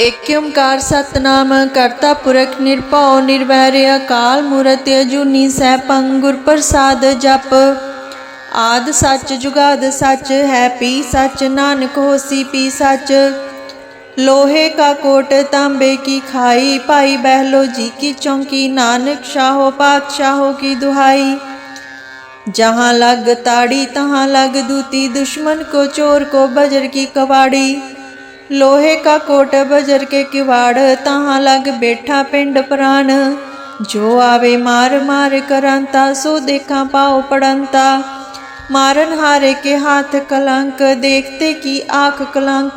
ਏਕ ਓੰਕਾਰ ਸਤਨਾਮ ਕਰਤਾ ਪੁਰਖ ਨਿਰਭਉ ਨਿਰਵੈਰ ਅਕਾਲ ਮੂਰਤ ਅਜੂਨੀ ਸੈਭੰ ਗੁਰ ਪ੍ਰਸਾਦ ਜਪ ਆਦ ਸੱਚ ਜੁਗਾਦ ਸੱਚ ਹੈ ਪੀ ਸੱਚ ਨਾਨਕ ਹੋਸੀ ਪੀ ਸੱਚ ਲੋਹੇ का कोट तांबे की खाई पाई बहलो जी की चौकी नानक शाहो पातशाहों की दुहाई जहाँ लग ताड़ी तहाँ लग दूती दुश्मन को चोर को बजर की कवाड़ी लोहे का कोट बजर के किवाड़, तहाँ लग बैठा पिंड प्राण। जो आवे मार मार करांता, सो देखा पाओ पड़ंता। मारन हारे के हाथ कलंक, देखते की आँख कलंक।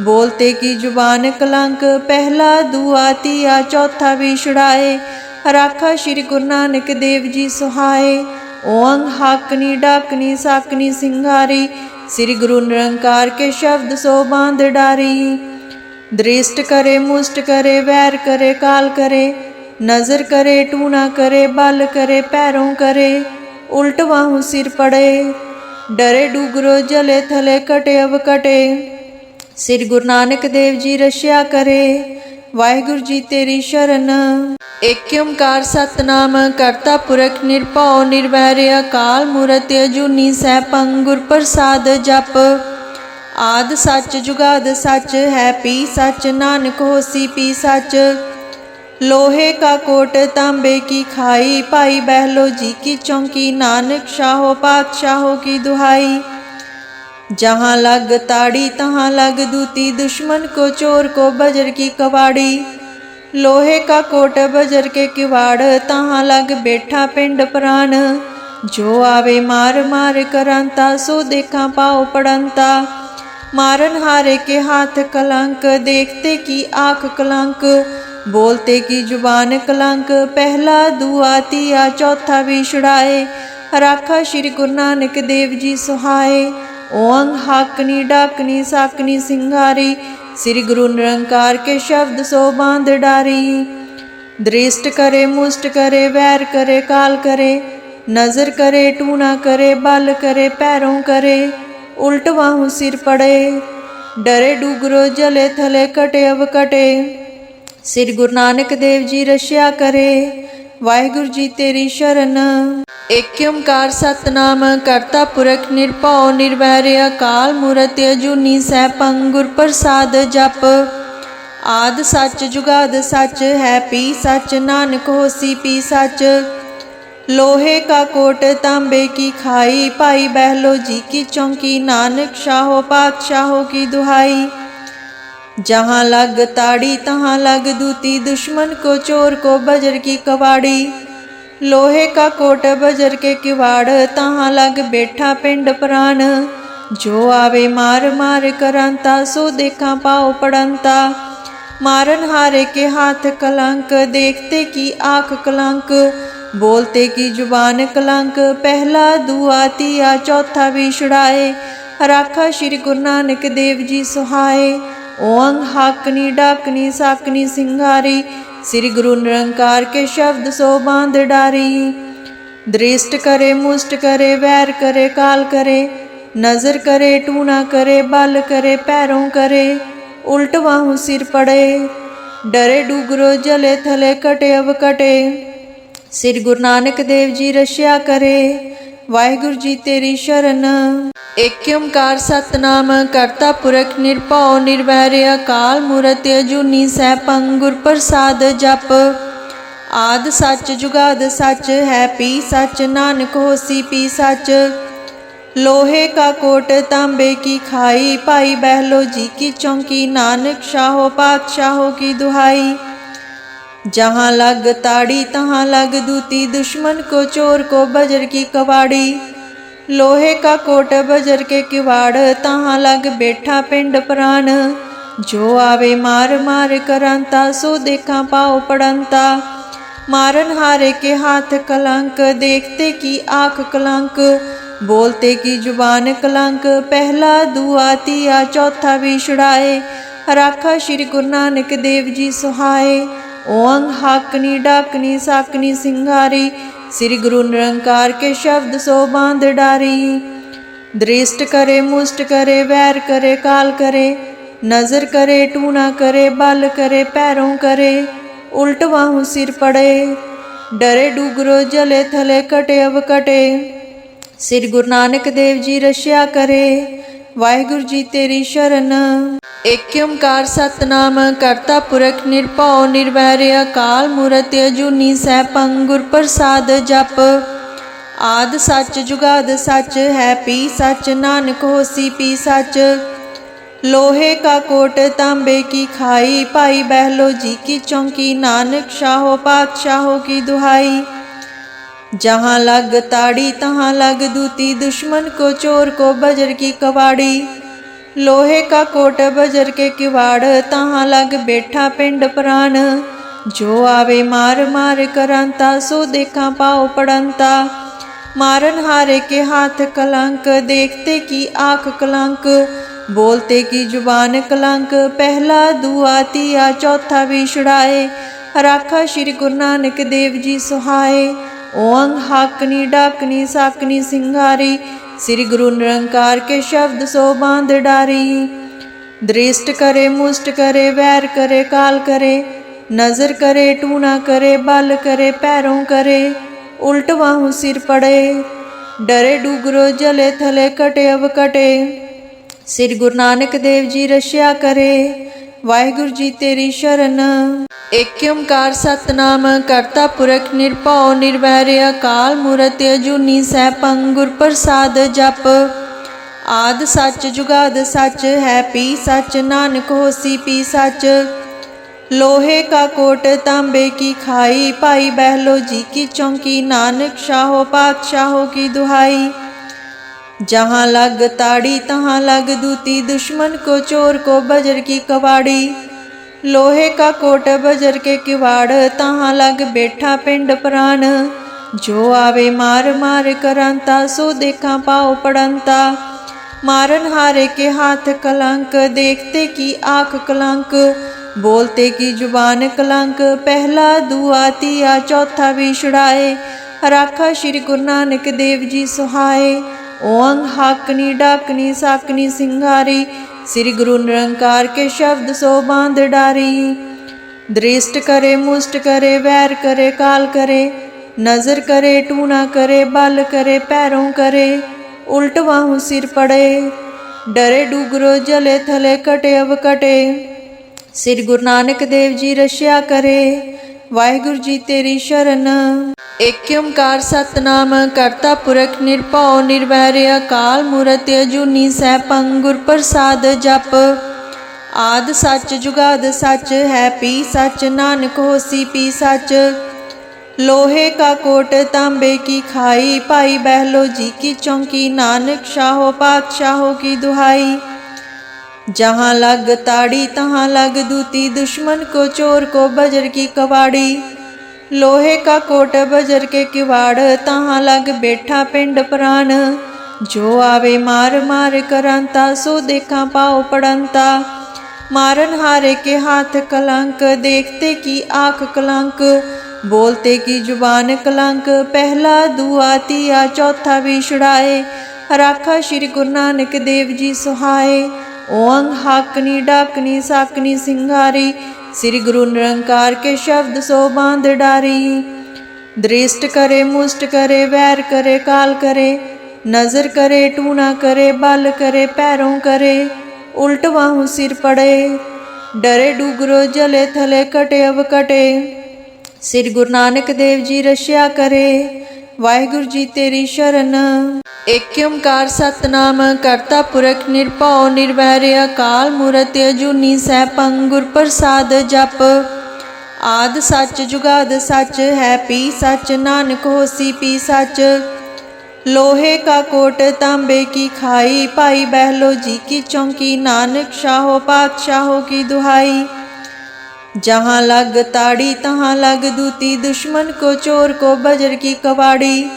बोलते की ज़ुबान कलंक, पहला दुआ तिया, चौथा भी छुड़ाए राखा श्री गुरु नानक देव जी सुहाए। ओंग हाकनी, डाकनी, साकनी सिंगारी ਸ੍ਰੀ ਗੁਰੂ ਨਿਰੰਕਾਰ ਕੇ ਸ਼ਬਦ ਸੋ ਬਾਂਧ ਡਾਰੀ। ਦ੍ਰਿਸ਼ਟ ਕਰੇ, ਮੁਸ਼ਟ ਕਰੇ, ਵੈਰ ਕਰੇ, ਕਾਲ ਕਰੇ, ਨਜ਼ਰ ਕਰੇ, ਟੂਣਾ ਕਰੇ, ਬਲ ਕਰੇ, ਪੈਰੋਂ ਕਰੇ, ਉਲਟ ਵਾਹੂ ਸਿਰ ਪੜੇ, ਡਰੇ ਡੂਗਰੋ ਜਲੇ ਥਲੇ ਕਟੇ ਅਵ ਕਟੇ ਸ੍ਰੀ ਗੁਰੂ ਨਾਨਕ ਦੇਵ ਜੀ ਰਸ਼ਿਆ ਕਰੇ, ਵਾਹਿਗੁਰੂ ਜੀ ਤੇਰੀ ਸ਼ਰਨ। ਏਕ ਓੰਕਾਰ ਸਤਨਾਮ ਕਰਤਾ ਪੁਰਖ ਨਿਰਭਉ ਨਿਰਵੈਰ ਅਕਾਲ ਮੂਰਤ ਅਜੂਨੀ ਸੈਭੰ ਗੁਰ ਪ੍ਰਸਾਦ ਜਪ ਆਦ ਸੱਚ ਜੁਗਾਦ ਸੱਚ ਹੈ ਪੀ ਸੱਚ ਨਾਨਕ ਹੋਸੀ ਪੀ ਸੱਚ लोहे का कोट तांबे की खाई पाई बहलो जी की चौकी नानक शाहो पातशाहों की दुहाई जहाँ लग ताड़ी तहाँ लग दूती दुश्मन को चोर को बजर की कवाड़ी लोहे का कोट बजर के किवाड़, तहाँ लग बैठा पिंड प्राण। जो आवे मार मार करांता, सो देखा पाओ पड़ंता। मारन हारे के हाथ कलंक, देखते की आँख कलंक। बोलते की ज़ुबान कलंक, पहला दुआ तिया, चौथा भी छुड़ाए राखा श्री गुरु नानक देव जी सुहाए। ओंग हाकनी, डाकनी, साकनी सिंगारी ਸ੍ਰੀ ਗੁਰੂ ਨਿਰੰਕਾਰ ਕੇ ਸ਼ਬਦ ਸੋ ਬਾਂਧ ਡਾਰੀ। ਦ੍ਰਿਸ਼ਟ ਕਰੇ, ਮੁਸ਼ਟ ਕਰੇ, ਵੈਰ ਕਰੇ, ਕਾਲ ਕਰੇ, ਨਜ਼ਰ ਕਰੇ, ਟੂਣਾ ਕਰੇ, ਬਲ ਕਰੇ, ਪੈਰੋਂ ਕਰੇ, ਉਲਟ ਵਾਹੂ ਸਿਰ ਪੜੇ, ਡਰੇ ਡੂਗਰੋ, ਜਲੇ ਥਲੇ ਕਟੇ ਅਬ ਕਟੇ। ਸ੍ਰੀ ਗੁਰੂ ਨਾਨਕ ਦੇਵ ਜੀ ਰਸ਼ਿਆ ਕਰੇ ਵਾਹਿਗੁਰੂ ਜੀ ਤੇਰੀ ਸ਼ਰਨ ਏਕ ਓੰਕਾਰ ਸਤਨਾਮ ਕਰਤਾ ਪੁਰਖ ਨਿਰਭਉ ਨਿਰਵੈਰ ਅਕਾਲ ਮੂਰਤ ਅਜੂਨੀ ਸੈਭੰ ਗੁਰ ਪ੍ਰਸਾਦ ਜਪ ਆਦ ਸੱਚ ਜੁਗਾਦ ਸੱਚ ਹੈ ਪੀ ਸੱਚ ਨਾਨਕ ਹੋਸੀ ਪੀ ਸੱਚ लोहे का कोट तांबे की खाई पाई बहलो जी की चौकी नानक शाहो पातशाहों की दुहाई जहाँ लग ताड़ी, तहाँ लग दूती, दुश्मन को चोर को बजर की कवाड़ी। लोहे का कोट बजर के किवाड़, तहाँ लग बैठा पिंड प्राण। जो आवे मार मार करांता, सो देखा पाओ पड़ंता। मारन हारे के हाथ कलंक, देखते की आँख कलंक। बोलते की ज़ुबान कलंक, पहला दुआ तीया, चौथा भी छुड़ाए। राखा श्री गुरु नानक देव जी सुहाए। ਓਮ ਹਾਕਨੀ, ਡਾਕਨੀ, ਸਾਕਨੀ ਸਿੰਘਾਰੀ ਸ੍ਰੀ ਗੁਰੂ ਨਿਰੰਕਾਰ ਕੇ ਸ਼ਬਦ ਸੋ ਬਾਂਧ ਡਾਰੀ। ਦ੍ਰਿਸ਼ਟ ਕਰੇ, ਮੁਸ਼ਟ ਕਰੇ, ਵੈਰ ਕਰੇ, ਕਾਲ ਕਰੇ, ਨਜ਼ਰ ਕਰੇ, ਟੂਣਾ ਕਰੇ, ਬਲ ਕਰੇ, ਪੈਰੋਂ ਕਰੇ, ਉਲਟ ਵਾਹੂ ਸਿਰ ਪੜੇ, ਡਰੇ ਡੂਗਰੋ, ਜਲੇ ਥਲੇ ਕਟੇ ਅਵ ਕਟੇ ਸ੍ਰੀ ਗੁਰੂ ਨਾਨਕ ਦੇਵ ਜੀ ਰਸ਼ਿਆ ਕਰੇ ਵਾਹਿਗੁਰੂ ਜੀ ਤੇਰੀ ਸ਼ਰਨ ਏਕ ਓੰਕਾਰ ਸਤਨਾਮ ਕਰਤਾ ਪੁਰਖ ਨਿਰਭਉ ਨਿਰਵੈਰ ਅਕਾਲ ਮੂਰਤ ਅਜੂਨੀ ਸੈਭੰ ਗੁਰ ਪ੍ਰਸਾਦ ਜਪ ਆਦ ਸੱਚ ਜੁਗਾਦ ਸੱਚ ਹੈ ਪੀ ਸੱਚ ਨਾਨਕ ਹੋਸੀ ਪੀ ਸੱਚ लोहे का कोट तांबे की खाई पाई बहलो जी की चौकी नानक शाहो पातशाहों की दुहाई जहाँ लग ताड़ी, तहाँ लग दूती। दुश्मन को चोर को बजर की कवाड़ी। लोहे का कोट बजर के किवाड़, तहाँ लग बैठा पिंड प्राण। जो आवे मार मार करांता, सो देखा पाओ पड़ंता। मारन हारे के हाथ कलंक, देखते की आँख कलंक। बोलते की ज़ुबान कलंक, पहला दुआ तिया, चौथा भी छुड़ाए राखा श्री गुरु नानक देव जी सुहाए। ओंग हाकनी डाकनी साकनी सिंघारी श्री गुरु निरंकार के शब्द सो बाँध डारी। दृष्ट करे, मुष्ट करे, वैर करे, काल करे, नज़र करे टूना करे, बल करे, पैरों करे, उल्ट वाहू सिर पड़े, डरे, डूगरो, जले, थले, कटे अब कटे श्री गुरु नानक देव जी रशिया करे ਵਾਹਿਗੁਰੂ ਜੀ ਤੇਰੀ ਸ਼ਰਨ। ਏਕ ਓੰਕਾਰ ਸਤਨਾਮ, ਕਰਤਾ ਪੁਰਖ ਨਿਰਭਉ, ਨਿਰਵੈਰ ਅਕਾਲ ਮੂਰਤ ਅਜੂਨੀ ਸੈਭੰ ਗੁਰ ਪ੍ਰਸਾਦ ਜਪ। ਆਦ ਸੱਚ ਜੁਗਾਦ ਸੱਚ, ਹੈ ਪੀ ਸੱਚ, ਨਾਨਕ ਹੋਸੀ ਪੀ ਸੱਚ। ਲੋਹੇ ਕਾ ਕੋਟ ਤਾਂਬੇ ਕੀ ਖਾਈ, ਭਾਈ ਬਹਿਲੋ ਜੀ ਕੀ ਚੌਂਕੀ, ਨਾਨਕ ਸ਼ਾਹੋ ਪਾਤਸ਼ਾਹੋ ਕੀ ਦੁਹਾਈ। जहाँ लग ताड़ी, तहाँ लग दूती। दुश्मन को चोर को बजर की कवाड़ी। लोहे का कोट बजर के किवाड़, तहाँ लग बैठा पिंड प्राण। जो आवे मार मार करांता, सो देखा पाओ पड़ंता। मारन हारे के हाथ कलंक, देखते की आँख कलंक। बोलते की ज़ुबान कलंक, पहला दुआ तिया, चौथा भी छुड़ाए राखा श्री गुरु नानक देव जी सुहाए। ਓਮ ਹਾਕਨੀ ਡਾਕਨੀ ਸਾਕਨੀ ਸਿੰਘਾਰੀ ਸ੍ਰੀ ਗੁਰੂ ਨਿਰੰਕਾਰ ਕੇ ਸ਼ਬਦ ਸੋ ਬਾਂਧ ਡਾਰੀ। ਦ੍ਰਿਸ਼ਟ ਕਰੇ, ਮੁਸ਼ਟ ਕਰੇ, ਵੈਰ ਕਰੇ, ਕਾਲ ਕਰੇ, ਨਜ਼ਰ ਕਰੇ, ਟੂਣਾ ਕਰੇ, ਬਲ ਕਰੇ, ਪੈਰੋਂ ਕਰੇ, ਉਲਟ ਵਾਹੂ ਸਿਰ ਪੜੇ, ਡਰੇ ਡੂਗਰੋ ਜਲੇ ਥਲੇ ਕਟੇ ਅਵ ਕਟੇ ਸ੍ਰੀ ਗੁਰੂ ਨਾਨਕ ਦੇਵ ਜੀ ਰਸ਼ਿਆ ਕਰੇ ਵਾਹਿਗੁਰੂ ਜੀ ਤੇਰੀ ਸ਼ਰਨ। ਏਕ ਓੰਕਾਰ ਸਤਨਾਮ, ਕਰਤਾ ਪੁਰਖ ਨਿਰਭਉ, ਨਿਰਵੈਰ ਅਕਾਲ ਮੂਰਤ ਅਜੂਨੀ ਸੈਭੰ ਗੁਰ ਪ੍ਰਸਾਦ ਜਪ। ਆਦ ਸੱਚ ਜੁਗਾਦ ਸੱਚ, ਹੈ ਪੀ ਸੱਚ, ਨਾਨਕ ਹੋਸੀ ਪੀ ਸੱਚ। ਲੋਹੇ ਕਾ ਕੋਟ ਤਾਂਬੇ ਕੀ ਖਾਈ, ਭਾਈ ਬਹਿਲੋ ਜੀ ਕੀ ਚੌਂਕੀ, ਨਾਨਕ ਸ਼ਾਹੋ ਪਾਤਸ਼ਾਹੋ ਕੀ ਦੁਹਾਈ। जहाँ लग ताड़ी, तहाँ लग दूती, दुश्मन को चोर को बजर की कवाड़ी। लोहे का कोट बजर के किवाड़, तहाँ लग बैठा पिंड प्राण। जो आवे मार मार करांता, सो देखा पाओ पड़ंता। मारन हारे के हाथ कलंक, देखते की आँख कलंक। बोलते की ज़ुबान कलंक, पहला दुआ तिया चौथा भी छुड़ाए राखा श्री गुरु नानक देव जी सुहाए। ਓਮ ਹਾਕਨੀ ਡਾਕਨੀ ਸਾਕਨੀ ਸਿੰਘਾਰੀ ਸ੍ਰੀ ਗੁਰੂ ਨਿਰੰਕਾਰ ਕੇ ਸ਼ਬਦ ਸੋ ਬਾਂਧ ਡਾਰੀ। ਦ੍ਰਿਸ਼ਟ ਕਰੇ, ਮੁਸ਼ਟ ਕਰੇ, ਵੈਰ ਕਰੇ, ਕਾਲ ਕਰੇ, ਨਜ਼ਰ ਕਰੇ, ਟੂਣਾ ਕਰੇ, ਬਲ ਕਰੇ, ਪੈਰੋਂ ਕਰੇ, ਉਲਟ ਵਾਹੂ ਸਿਰ ਪੜੇ, ਡਰੇ ਡੂਗਰੋ ਜਲੇ ਥਲੇ ਕਟੇ ਅਬ ਕਟੇ। ਸ੍ਰੀ ਗੁਰੂ ਨਾਨਕ ਦੇਵ ਜੀ ਰਸ਼ਿਆ ਕਰੇ ਵਾਹਿਗੁਰੂ ਜੀ ਤੇਰੀ ਸ਼ਰਨ। ਏਕ ਓੰਕਾਰ ਸਤਨਾਮ, ਕਰਤਾ ਪੁਰਖ ਨਿਰਭਉ, ਨਿਰਵੈਰ ਅਕਾਲ ਮੂਰਤ ਅਜੂਨੀ ਸੈਭੰ ਗੁਰ ਪ੍ਰਸਾਦ ਜਪ। ਆਦ ਸੱਚ ਜੁਗਾਦ ਸੱਚ, ਹੈ ਪੀ ਸੱਚ, ਨਾਨਕ ਹੋਸੀ ਪੀ ਸੱਚ। ਲੋਹੇ ਕਾ ਕੋਟ ਤਾਂਬੇ ਕੀ ਖਾਈ, ਭਾਈ ਬਹਿਲੋ ਜੀ ਕੀ ਚੌਂਕੀ, ਨਾਨਕ ਸ਼ਾਹੋ, ਪਾਤਸ਼ਾਹੋ ਕੀ ਦੁਹਾਈ। जहाँ लग ताड़ी, तहाँ लग दूती, दुश्मन को चोर को बजर की कवाड़ी लोहे का कोट बजर के किवाड़, तहाँ लग बैठा पिंड प्राण। जो आवे मार मार करांता, सो देखा पाओ पड़ंता। मारन हारे के हाथ कलंक, देखते की आँख कलंक। बोलते की ज़ुबान कलंक, पहला दुआ तिया, चौथा भी छुड़ाए। राखा श्री गुरु नानक देव जी सुहाए। ਓਮ ਹਾਕਨੀ ਡਾਕਨੀ ਸਾਕਨੀ ਸਿੰਘਾਰੀ ਸ੍ਰੀ ਗੁਰੂ ਨਿਰੰਕਾਰ ਕੇ ਸ਼ਬਦ ਸੋ ਬਾਂਧ ਡਾਰੀ। ਦ੍ਰਿਸ਼ਟ ਕਰੇ, ਮੁਸ਼ਟ ਕਰੇ, ਵੈਰ ਕਰੇ, ਕਾਲ ਕਰੇ, ਨਜ਼ਰ ਕਰੇ, ਟੂਣਾ ਕਰੇ, ਬਲ ਕਰੇ, ਪੈਰੋਂ ਕਰੇ, ਉਲਟ ਵਾਹੂ ਸਿਰ ਪੜੇ, ਡਰੇ ਡੂਗਰੋ ਜਲੇ ਥਲੇ ਕਟੇ ਅਵ ਕਟੇ ਸ੍ਰੀ ਗੁਰੂ ਨਾਨਕ ਦੇਵ ਜੀ ਰਸ਼ਿਆ ਕਰੇ ਵਾਹਿਗੁਰੂ ਜੀ ਤੇਰੀ ਸ਼ਰਨ। ਏਕ ਓੰਕਾਰ ਸਤਨਾਮ, ਕਰਤਾ ਪੁਰਖ ਨਿਰਭਉ, ਨਿਰਵੈਰ ਅਕਾਲ ਮੂਰਤ ਅਜੂਨੀ ਸੈਭੰ ਗੁਰ ਪ੍ਰਸਾਦ ਜਪ। ਆਦ ਸੱਚ ਜੁਗਾਦ ਸੱਚ, ਹੈ ਪੀ ਸੱਚ, ਨਾਨਕ ਹੋਸੀ ਪੀ ਸੱਚ। ਲੋਹੇ ਕਾ ਕੋਟ ਤਾਂਬੇ ਕੀ ਖਾਈ, ਭਾਈ ਬਹਿਲੋ ਜੀ ਕੀ ਚੌਂਕੀ, ਨਾਨਕ ਸ਼ਾਹੋ ਪਾਤਸ਼ਾਹੋ ਕੀ ਦੁਹਾਈ। जहाँ लग ताड़ी, तहाँ लग दूती। दुश्मन को चोर को बजर की कबाड़ी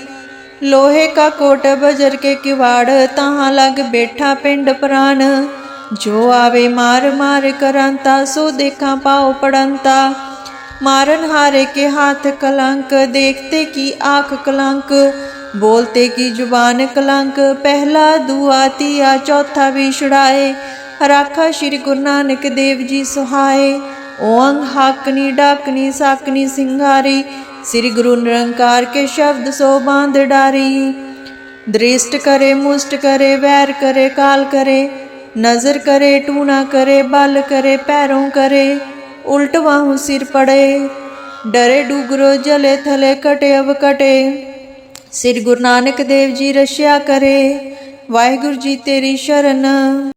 लोहे का कोट बजर के किवाड़, तहाँ लग बैठा पिंड प्राण। जो आवे मार मार करंता, सो देखा पाओ पड़ंता। मारन हारे के हाथ कलंक, देखते की आँख कलंक। बोलते की ज़ुबान कलंक, पहला दुआ तिया, चौथा भी छुड़ाए राखा श्री गुरु नानक देव जी सुहाए। ओंग हाकनी डाकनी साकनी सिंघारी श्री गुरु निरंकार के शब्द सो बाँध डारी। दृष्ट करे, मुष्ट करे, वैर करे, काल करे, नज़र करे, टूना करे, बल करे, पैरों करे, उल्ट वाहू सिर पड़े, डरे, डूगरो, जले, थले, कटे, अब कटे। श्री गुरु नानक देव जी रशिया करे, वाहेगुरु जी तेरी शरण।